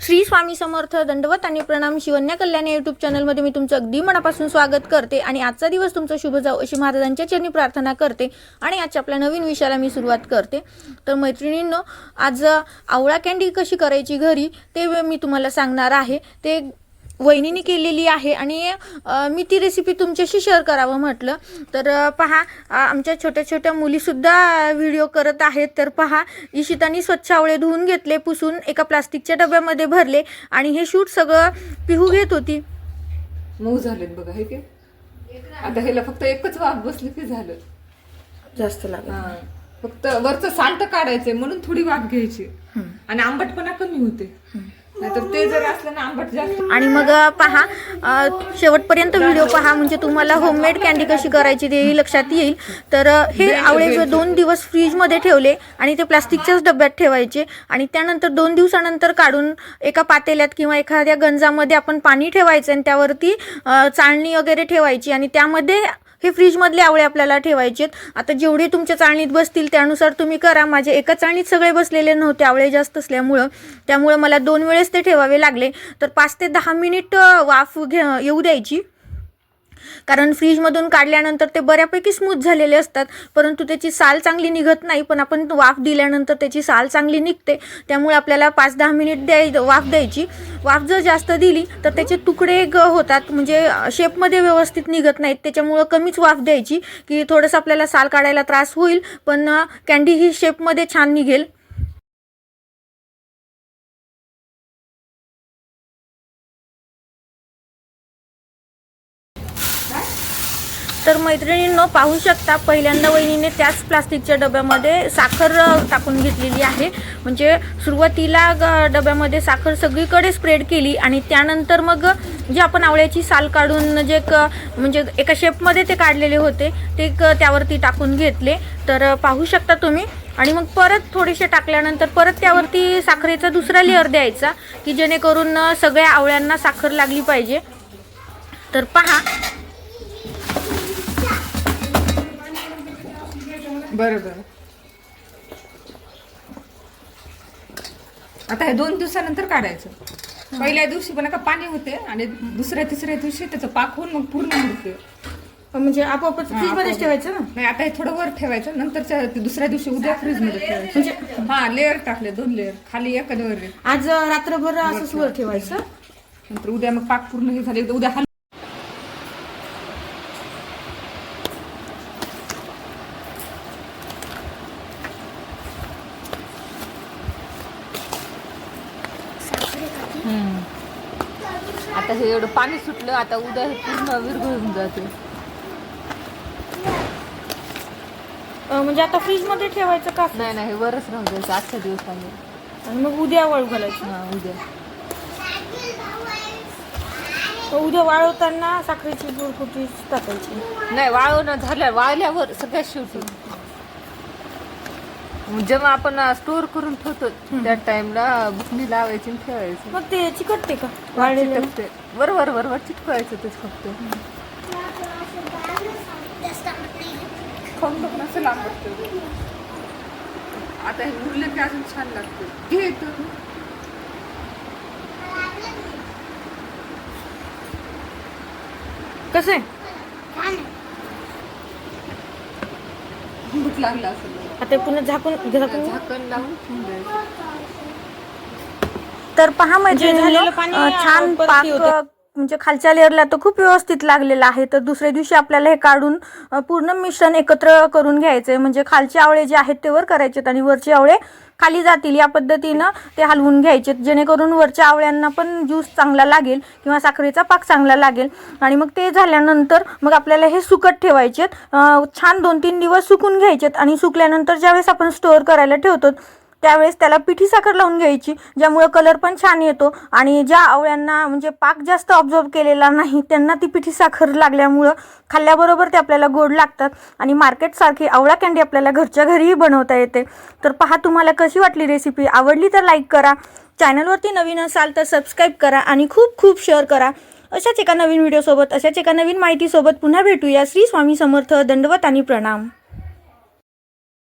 श्री स्वामी समर्थ दंडवत आणि प्रणाम शिवन्या कल्याण यूट्यूब चॅनलमध्ये मी तुमचं अगदी मनापासून स्वागत करते आणि आजचा दिवस तुमचा शुभ जाऊ अशी महाराजांच्या चरणी प्रार्थना करते आणि आजच्या आपल्या नवीन विषयाला मी सुरुवात करते. तर मैत्रिणींनो आज आवळा कॅन्डी कशी करायची घरी ते मी तुम्हाला सांगणार आहे. ते वहिनीने केलेली आहे आणि मी ती रेसिपी तुमच्याशी शेअर करावं म्हटलं. तर पहा आमच्या छोट्या छोट्या मुलीसुद्धा व्हिडिओ करत आहेत. तर पहा इशितानी स्वच्छ आवळे धुवून घेतले पुसून एका प्लास्टिकच्या डब्यामध्ये भरले आणि हे शूट सगळं पिहू घेत होती. मऊ झालेत बघा हे की आता ह्याला फक्त एकच वाफ बसली की झालं. जास्त लागत हा. फक्त वरचं साल्ट काढायचंय म्हणून थोडी वाफ घ्यायची. आणि आंबटपणा कमी होते नाहीतर ते जर असलं ना आंबट जास्त. आणि मग पहा अ, शेवटपर्यंत व्हिडिओ पहा म्हणजे तुम्हाला होममेड कॅन्डी कशी करायची तेही लक्षात येईल. तर अ, हे आवळे जे दोन दिवस फ्रीजमध्ये ठेवले आणि ते प्लास्टिकच्याच डब्यात ठेवायचे. आणि त्यानंतर दोन दिवसानंतर काढून एका पातेल्यात किंवा एखाद्या गंजामध्ये आपण पाणी ठेवायचं आणि त्यावरती अ, चाळणी वगैरे ठेवायची आणि त्यामध्ये हे फ्रीजमधले आवळे आपल्याला ठेवायचे आता जेवढे तुमच्या चाळणीत बसतील त्यानुसार तुम्ही करा. माझे एका चाळणीत सगळे बसलेले नव्हते आवळे जास्त असल्यामुळं. त्यामुळं मला दोन वेळेस ते ठेवावे लागले. तर पाच ते दहा मिनिट वाफ घे येऊ द्यायची. कारण फ्रीजमधून काढल्यानंतर ते बऱ्यापैकी स्मूथ झालेले असतात परंतु त्याची साल चांगली निघत नाही पण आपण वाफ दिल्यानंतर त्याची साल चांगली निघते. त्यामुळे आपल्याला पाच दहा मिनिट द्याय वाफ द्यायची. वाफ जर जास्त दिली तर त्याचे तुकडे ग होतात म्हणजे शेपमध्ये व्यवस्थित निघत नाहीत. त्याच्यामुळं कमीच वाफ द्यायची की थोडंसं आपल्याला साल काढायला त्रास होईल पण कॅन्डी ही शेपमध्ये छान निघेल. तर मैत्रिणींनो पाहू शकता पहिल्यांदा वहिनीने त्याच प्लास्टिकच्या डब्यामध्ये साखर टाकून घेतलेली आहे. म्हणजे सुरुवातीला ग- डब्यामध्ये साखर सगळीकडे स्प्रेड केली आणि त्यानंतर मग जे आपण आवळ्याची साल काढून जे क म्हणजे एका शेपमध्ये ते काढलेले होते ते क त्यावरती टाकून घेतले. तर पाहू शकता तुम्ही. आणि मग परत थोडेसे टाकल्यानंतर परत त्यावरती साखरेचा दुसरा लेअर द्यायचा की जेणेकरून सगळ्या आवळ्यांना साखर लागली पाहिजे. तर पहा बरं बरं आता हे दोन दिवसानंतर काढायचं. पहिल्या दिवशी पण का पाणी होते आणि दुसऱ्या तिसऱ्या दिवशी त्याचं पाक होऊन मग पूर्ण मुरते म्हणजे आपोआपच फ्रीजमध्येच आपोआप. ठेवायचं ना? नाही आता हे थोडं वर ठेवायचं नंतरच्या ते दुसऱ्या दिवशी उद्या फ्रीजमध्ये ठेवायचं. म्हणजे हा लेअर टाकले दोन लेअर खाली एक आणि वर एक. आज रात्रभर असंच वर ठेवायचं. नंतर उद्या मग पाक पूर्ण हे झाले उद्या हल आता हे एवढं पाणी सुटलं आता उद्या हे पूर्ण विरघळून जाते. म्हणजे आता फ्रीजमध्ये ठेवायचं का? नाही नाही हे वरच राहू द्यायचं आजच्या दिवसाने. आणि मग उद्या वाळू घालायचं. हा उद्या. मग उद्या वाळवताना साखरेची गुळकुटी टाकायची. नाही वाळवणं झाल्या वाळल्यावर सगळ्यात शेवटी. जेव्हा आपण स्टोअर करून ठेवतो त्या टाइमला बुकणी लावायची आणि ठेवायची. मग ते चिकटते का? वाळलेलं चिटकते बरोबर बरोबर चिटकवायचं तेच फक्त. खाऊन बघ ना, असं लांब वाटतं. आता हे उरले की अजून छान लागते. घे तू कसं आहे. भूक लागला असं आता पुन्हा झाकून झाकून झाकण लावून ठेवून द्यायचं. तर पहा म्हणजे झालेलं पाणी, छान पाक म्हणजे खालच्या लेअरला तर खूप व्यवस्थित लागलेला आहे. तर दुसऱ्या दिवशी आपल्याला हे काढून पूर्ण मिश्रण एकत्र करून घ्यायचे. म्हणजे खालचे आवळे जे आहेत ते वर करायचेत आणि वरचे आवळे खाली जातील. या पद्धतीनं ते हलवून घ्यायचे. जेणेकरून वरच्या आवळ्यांना पण ज्यूस चांगला लागेल किंवा साखरेचा पाक चांगला लागेल. आणि मग ते झाल्यानंतर मग आपल्याला हे सुकत ठेवायचेत. छान दोन तीन दिवस सुकून घ्यायचेत. आणि सुकल्यानंतर ज्यावेळेस आपण स्टोअर करायला ठेवतो त्यावेळेस त्याला पिठी साखर लावून घ्यायची ज्यामुळं कलर पण छान येतो. आणि ज्या आवळ्यांना म्हणजे पाक जास्त ऑब्झर्व केलेला नाही त्यांना ती पिठी साखर लागल्यामुळं खाल्ल्याबरोबर ते आपल्याला गोड लागतात. आणि मार्केटसारखी आवळा कँडी आपल्याला घरच्या घरीही बनवता येते. तर पहा तुम्हाला कशी वाटली रेसिपी आवडली तर लाईक करा. चॅनलवरती नवीन असाल तर सबस्क्राईब करा आणि खूप खूप शेअर करा. अशाच एका नवीन व्हिडिओसोबत अशाच एका नवीन माहितीसोबत पुन्हा भेटूया. श्री स्वामी समर्थ दंडवत आणि प्रणाम.